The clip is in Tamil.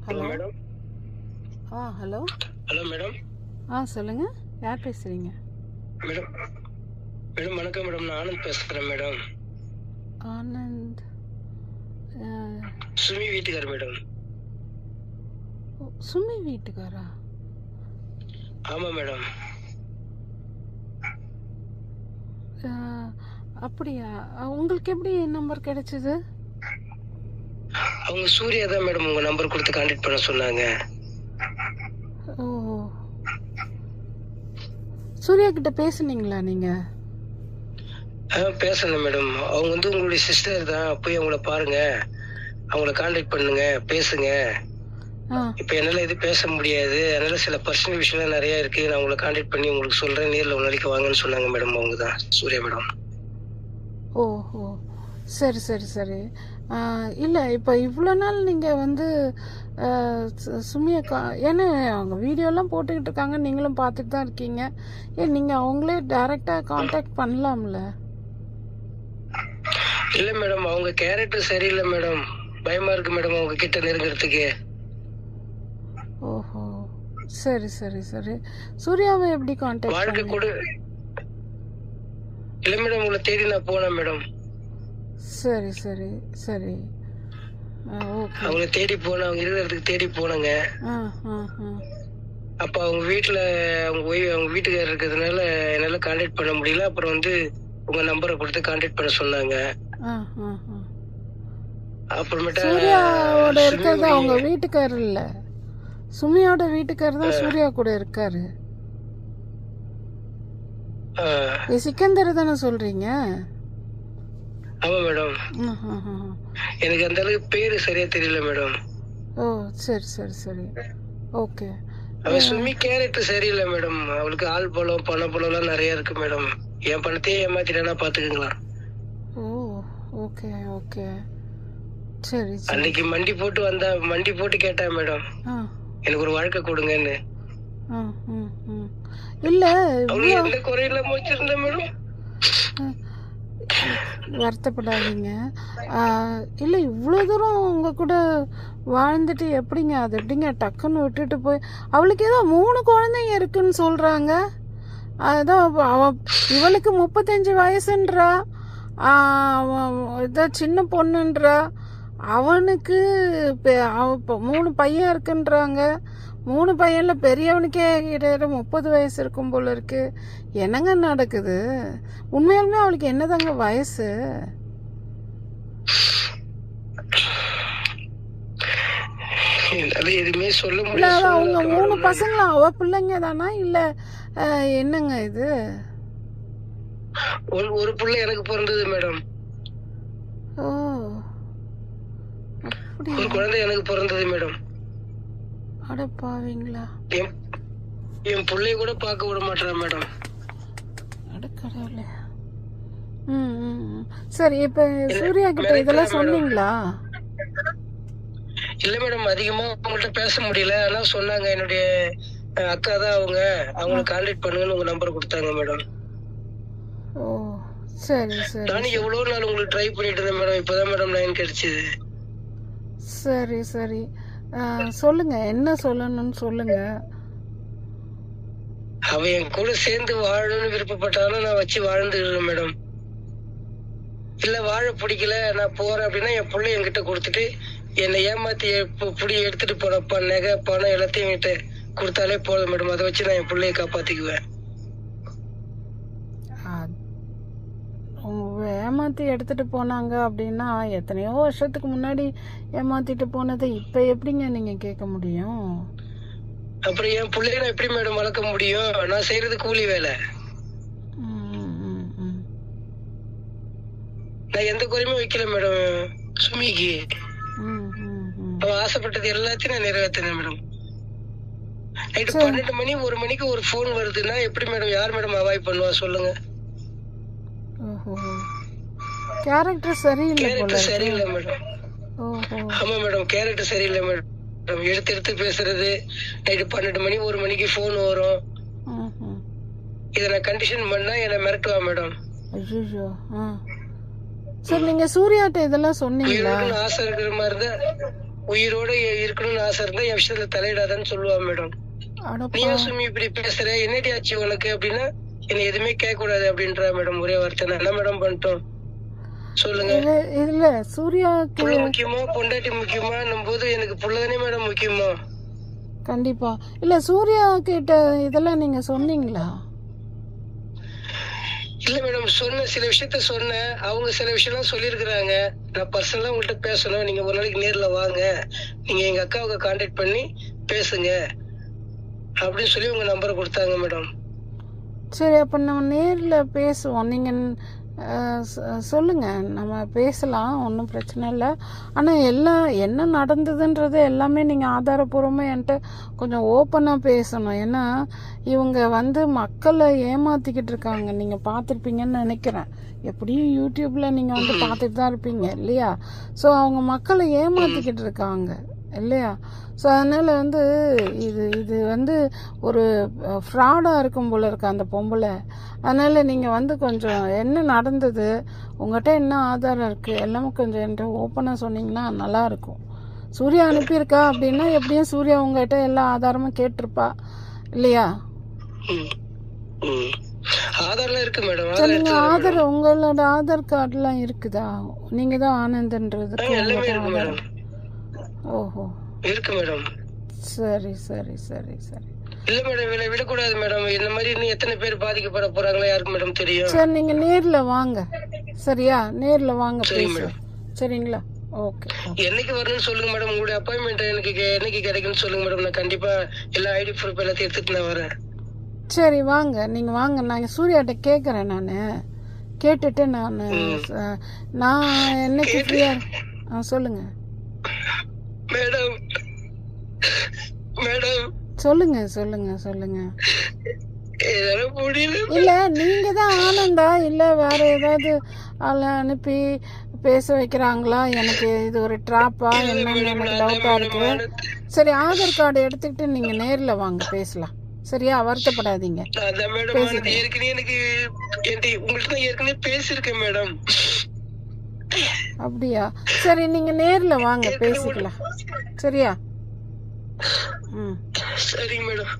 ஹலோ மேடம் ஆ ஹலோ ஹலோ மேடம் ஆ சொல்லுங்க. யார் பேசுறீங்க? மேடம் மேடம் வணக்கம் மேடம் நான் ஆனந்த் பேசுகிறேன் மேடம் ஆனந்த் சுமி வீட்டுக்கார் மேடம் சுமி வீட்டுக்காரா? ஆமாம் மேடம் அப்படியா? உங்களுக்கு எப்படி என் நம்பர் கிடைச்சது? அவங்க சூர்யா தான் மேடம் உங்கள் நம்பர் கொடுத்து கான்டாக்ட் பண்ண சொன்னாங்க. ஓ. சூர்யா கிட்ட பேசுனீங்களா நீங்க? பேசணும் மேடம். அவங்க வந்து உங்களுடைய சிஸ்டர் தான். போய் அவங்கள பாருங்க. அவங்கள கான்டாக்ட் பண்ணுங்க. பேசுங்க. இப்போ என்னால் எதுவும் பேச முடியாது. அதனால சில பர்சனல் விஷயம்லாம் நிறைய இருக்கு. நான் உங்களை கான்டாக்ட் பண்ணி உங்களுக்கு சொல்றேன். நேரில் ஒரு நாளைக்கு வாங்கன்னு சொன்னாங்க மேடம் அவங்க தான். சூர்யா மேடம். ஓ ஓ சரி சரி சரி. இல்லை இப்போ இவ்வளோ நாள் நீங்கள் வந்து சுமியை கா ஏன்னா அவங்க வீடியோலாம் போட்டுக்கிட்டு இருக்காங்க. நீங்களும் பார்த்துட்டு தான் இருக்கீங்க. ஏன் நீங்கள் அவங்களே டைரெக்டாக காண்டாக்ட் பண்ணலாம்ல? இல்ல மேடம் அவங்க கேரக்டர் சரியில்லை மேடம் பயமா இருக்கு மேடம் அவங்க கிட்ட நெருங்கிறதுக்கு. ஓஹோ. சரி சரி சரி. சூர்யாவை எப்படி காண்டாக்ட் வாழ்க்கை கூட இல்ல மேடம் உங்களை தேடி நான் போனேன் மேடம் சரி சரி சரி. ஓகே. அவங்கள தேடி போனேன் அவங்க இருக்கிற இடத்துக்கு தேடி போனேங்க. அப்ப அவங்க வீட்டுல அவங்க ஒய் அவங்க வீட்டுக்காரர் இருக்கிறதுனால என்னால கான்டாக்ட் பண்ண முடியல. அப்புறம் வந்து உங்க நம்பரை கொடுத்து கான்டாக்ட் பண்ண சொன்னாங்க. அப்புறமேட்டா சூர்யாவோட இருக்கிறது அவங்க வீட்டுக்காரர் இல்ல. சுமியோட வீட்டுக்காரர் தான் சூர்யா கூட இருக்காரு. சிக்கந்தர் தானே சொல்றீங்க? ஆமா மேடம். எனக்கு அந்த அளவுக்கு பேரு சரியா தெரியல மேடம். ஓ சரி சரி சரி. ஓகே. அவன் சுமி கேரக்டர் சரியில்லை மேடம். அவளுக்கு ஆள் பலம் பண பலம்லாம் நிறைய இருக்கு மேடம். என் பணத்தையே ஏமாத்திட்டேன்னா பாத்துக்கங்களா ஓ ஓகே ஓகே. சரி அன்னைக்கு மண்டி போட்டு வந்தா மண்டி போட்டு கேட்டா மேடம். எனக்கு ஒரு வாழ்க்கை கொடுங்கன்னு. இல்ல எந்த குறையில முடிச்சிருந்தேன் மேடம்? வருத்தப்படாதீங்க. இல்லை இவ்வளோ தூரம் உங்கள் கூட வாழ்ந்துட்டு எப்படிங்க அது எப்படிங்க? டக்குன்னு விட்டுட்டு போய் அவளுக்கு ஏதோ மூணு குழந்தைங்க இருக்குன்னு சொல்கிறாங்க அதான் அவ- இவளுக்கு முப்பத்தஞ்சு வயசுன்றா. இதான் சின்ன பொண்ணுன்றா. அவனுக்கு அவ மூணு பையன் இருக்குன்றாங்க. மூணு பையன்ல பெரியவனுக்கே கிட்ட முப்பது வயசு இருக்கும் போல இருக்கு. என்னங்க நடக்குது? உண்மையாலுமே அவளுக்கு என்னதாங்க வயசு? எதுவுமே சொல்ல முடியல. அவங்க மூணு கடவுளே. பசங்களும் அவ பிள்ளைங்க தானா? இல்ல என்னங்க இது? ஒரு ஒரு புள்ள எனக்கு பிறந்தது மேடம். ஒரு குழந்தை எனக்கு பிறந்தது மேடம். அட பாவீங்களா. என் பிள்ளைய கூட பார்க்க விட மாட்டேன் மேடம். அட கடவுளே. சரி இப்ப சூர்யா கிட்ட இதெல்லாம் சொன்னீங்களா? இல்ல மேடம் அதிகமா அவங்கள்ட்ட பேச முடியல. ஆனா சொன்னாங்க என்னுடைய அக்கா தான் அவங்க. அவங்களை கான்டாக்ட் பண்ணுங்கன்னு உங்க நம்பர் கொடுத்தாங்க மேடம். ஓ சரி சரி நானும் எவ்வளவு நாள் உங்களுக்கு ட்ரை பண்ணிட்டு இருந்தேன் மேடம். இப்பதான் மேடம் லைன் கிடைச்சது. சரி சரி. சொல்லுங்க. என்ன சொல்லணும்னு சொல்லுங்க. அவ என் கூட சேர்ந்து வாழணும்னு விருப்பப்பட்டாலும் நான் வச்சு வாழ்ந்துடுறேன் மேடம். இல்ல வாழ பிடிக்கல நான் போறேன் அப்படின்னா என் பிள்ளை என்கிட்ட கொடுத்துட்டு என்னை ஏமாத்தி புடி எடுத்துட்டு போனப்பா நகை பணம் எல்லாத்தையும் என்கிட்ட கொடுத்தாலே போதும் மேடம். அதை வச்சு நான் என் பிள்ளைய காப்பாத்திக்குவேன். அவங்க ஏமாத்தி எடுத்துட்டு போனாங்க அப்படின்னா எத்தனையோ வருஷத்துக்கு முன்னாடி ஏமாத்திட்டு போனதை இப்ப எப்படிங்க நீங்க கேட்க முடியும்? அப்புறம் என் பிள்ளைய நான் எப்படி மேடம் வளர்க்க முடியும்? நான் செய்யறது கூலி வேலை. நான் எந்த குறையுமே வைக்கல மேடம் சுமிக்கு ம், ம், ம். அவ ஆசைப்பட்டது எல்லாத்தையும் நான் நிறைவேற்றினேன் மேடம் நைட்டு பன்னெண்டு மணி ஒரு மணிக்கு ஒரு ஃபோன் வருதுன்னா எப்படி மேடம் யார் மேடம் அவாய்ட் பண்ணுவா? சொல்லுங்க. கேரக்டர் சரியில்லை போல சரியில்லை மேடம் ஆமா மேடம் கேரக்டர் சரியில்லை மேடம் எடுத்து எடுத்து பேசுறது நைட்டு பன்னெண்டு மணி ஒரு மணிக்கு ஃபோன் வரும். இதை நான் கண்டிஷன் பண்ணா என்னை மிரட்டுவா மேடம் ஐயையோ ஆ. சரி நீங்க சூர்யாட்ட இதெல்லாம் சொன்னீங்களா? ஆசை இருக்கிற மாதிரி தான் உயிரோட இருக்கணும்னு ஆசை இருந்தா என் விஷயத்துல தலையிடாதன்னு சொல்லுவா மேடம் நீ சுமி இப்படி பேசுற? என்னடி ஆச்சு உனக்கு அப்படின்னா என்ன எதுவுமே கேட்க கூடாது அப்படின்றா மேடம் ஒரே வார்த்தை. என்ன மேடம் பண்ணிட்டோம்? சொல்லுங்க. இல்ல சூர்யாவுக்கு புள்ள முக்கியமா பொண்டாட்டி முக்கியமா போது எனக்கு புள்ளதானே மேடம் முக்கியமா? கண்டிப்பா. இல்ல சூர்யா கிட்ட இதெல்லாம் நீங்க சொன்னீங்களா? இல்ல மேடம் சொன்ன சில விஷயத்த சொன்னேன். அவங்க சில விஷயம்லாம் சொல்லியிருக்கிறாங்க. நான் பர்சனலா உங்கள்கிட்ட பேசணும். நீங்க ஒரு நாளைக்கு நேர்ல வாங்க. நீங்க எங்க அக்காவுக்கு கான்டாக்ட் பண்ணி பேசுங்க. அப்படின்னு சொல்லி உங்க நம்பரை கொடுத்தாங்க மேடம். சரி அப்ப நம்ம நேர்ல பேசுவோம். நீங்க சொல்லுங்கள் நம்ம பேசலாம் ஒன்றும் பிரச்சனை இல்லை. ஆனால் எல்லாம் என்ன நடந்ததுன்றது எல்லாமே நீங்கள் ஆதாரபூர்வமாக என்கிட்ட கொஞ்சம் ஓப்பனாக பேசணும். ஏன்னா இவங்க வந்து மக்களை ஏமாற்றிக்கிட்டு இருக்காங்க. நீங்கள் பார்த்துருப்பீங்கன்னு நினைக்கிறேன். எப்படியும் யூடியூப்பில் நீங்கள் வந்து பார்த்துட்டு தான் இருப்பீங்க இல்லையா? ஸோ அவங்க மக்களை ஏமாற்றிக்கிட்டு இருக்காங்க. இல்லையா? ஸோ அதனால் வந்து இது இது வந்து ஒரு ஃப்ராடாக இருக்கும் போல இருக்கு அந்த பொம்பளை. அதனால் நீங்கள் வந்து கொஞ்சம் என்ன நடந்தது உங்கள்கிட்ட என்ன ஆதாரம் இருக்குது எல்லாமே கொஞ்சம் என்கிட்ட ஓப்பனாக சொன்னீங்கன்னா நல்லாயிருக்கும் சூர்யா அனுப்பியிருக்கா அப்படின்னா எப்படியும் சூர்யா உங்கள்கிட்ட எல்லா ஆதாரமும் கேட்டிருப்பா இல்லையா. ஆதார்லாம் இருக்கு மேடம் சரி ஆதார் நீங்கள் எடுத்து ஆதார் உங்களோட ஆதார் கார்டுலாம் இருக்குதா? நீங்கள் தான் ஆனந்தன்றதுக்கு எல்லாமே உங்கள்கிட்ட இருக்கு மேடம். ஆதாரம் ஓஹோ. இருக்கு மேடம். சரி சரி சரி சரி. இல்ல மேடம் இவளை விடக்கூடாது மேடம். இந்த மாதிரி இன்னும் எத்தனை பேர் பாதிக்கப்பட போறாங்களோ யாருக்கு மேடம் தெரியும்? சரி நீங்க நேர்ல வாங்க. சரியா? நேர்ல வாங்க சரி பேசலாம் சரிங்களா? ஓகே என்னைக்கு வரணும்னு சொல்லுங்க மேடம். உங்களுடைய அப்பாயின்மெண்ட் எனக்கு என்னைக்கு கிடைக்கும்னு சொல்லுங்க மேடம். நான் கண்டிப்பா எல்லா ஐடி ப்ரூஃப் எல்லாத்தையும் எடுத்துட்டு நான் வரேன். சரி வாங்க. நீங்க வாங்க. நான் சூர்யாட்ட கேட்குறேன் நான். கேட்டுட்டு நான் நான் என்னைக்கு ஃப்ரீயா சொல்லுங்க. மேடம். மேடம். சொல்லுங்க சொல்லுங்க சொல்லுங்க. இல்ல நீங்க தான் ஆனந்தா? இல்ல வேற ஏதாவது ஆளை அனுப்பி பேச வைக்கிறாங்களா? எனக்கு இது ஒரு ட்ராப்பா என்னன்னு எனக்கு டவுட்டா இருக்கு. சரி ஆதார் கார்டு எடுத்துக்கிட்டு நீங்க நேர்ல வாங்க பேசலாம். சரியா? வருத்தப்படாதீங்க. ஏற்கனவே எனக்கு நான் ஏற்கனவே பேசியிருக்கேன் மேடம். அப்படியா? சரி நீங்க நேர்ல வாங்க பேசிக்கலாம். சரியா? ம். சரிங்க மேடம்.